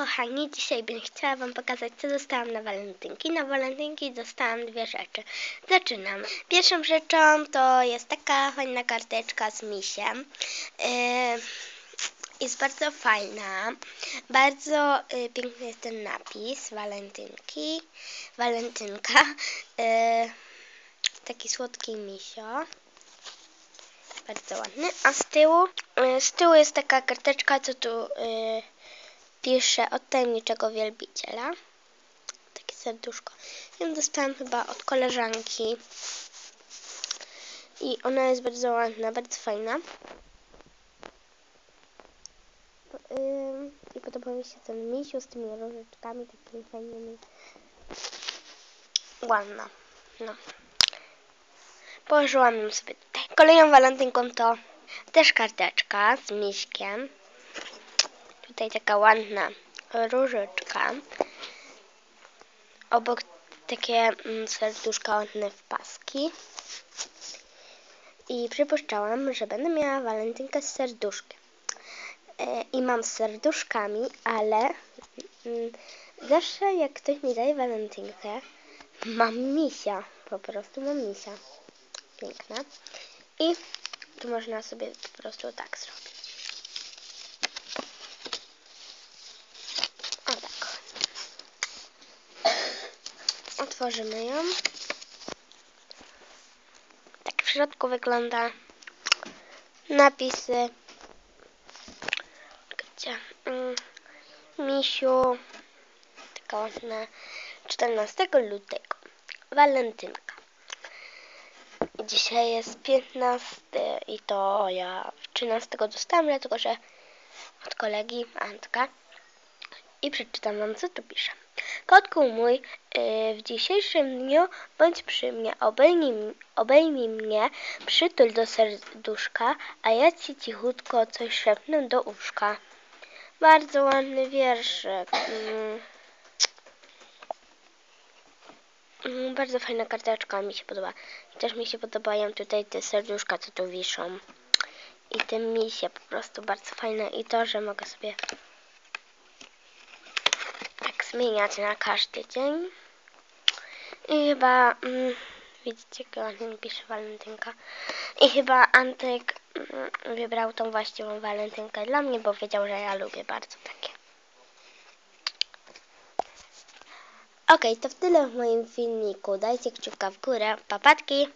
kochani, dzisiaj bym chciała Wam pokazać, co dostałam na walentynki. Na walentynki dostałam dwie rzeczy. Zaczynam. Pierwszą rzeczą to jest taka fajna karteczka z misiem. Yy, jest bardzo fajna. Bardzo y, piękny jest ten napis walentynki. Walentynka. Yy, taki słodki misio. Bardzo ładny. A z tyłu, y, z tyłu jest taka karteczka, co tu y, pisze od tajemniczego wielbiciela. Takie serduszko. Ją dostałam chyba od koleżanki. I ona jest bardzo ładna, bardzo fajna. I podoba mi się ten misiu z tymi różyczkami takimi fajnymi. Ładna. No. Położyłam ją sobie tutaj. Kolejną walentynką to też karteczka z miśkiem. Tutaj taka ładna różyczka. Obok takie mm, serduszka ładne w paski. I przypuszczałam, że będę miała walentynkę z serduszkiem. E, I mam z serduszkami, ale mm, zawsze jak ktoś mi daje walentynkę, mam misia. Po prostu mam misia. Piękna. I tu można sobie po prostu tak zrobić. Otworzymy ją. Tak w środku wygląda napisy. Gdzie? Mm, Misiu. Taka ładna. 14 lutego. Walentynka. Dzisiaj jest 15 i to ja 13 dostałam, dlatego że od kolegi Antka. I przeczytam wam, co tu pisze. Kotku mój, yy, w dzisiejszym dniu bądź przy mnie, obejmij, obejmij mnie, przytul do serduszka, a ja ci cichutko coś szepnę do uszka. Bardzo ładny wierszyk. Mm. Mm, Bardzo fajna karteczka, mi się podoba. Też mi się podobają tutaj te serduszka, co tu wiszą. I te misie po prostu bardzo fajne. I to, że mogę sobie zmieniać na każdy dzień. I chyba, mm, widzicie, ładnie pisze walentynka. I chyba Antek mm, wybrał tą właściwą walentynkę dla mnie, bo wiedział, że ja lubię bardzo takie. Okej, to w tyle w moim filmiku. Dajcie kciuka w górę. Papatki!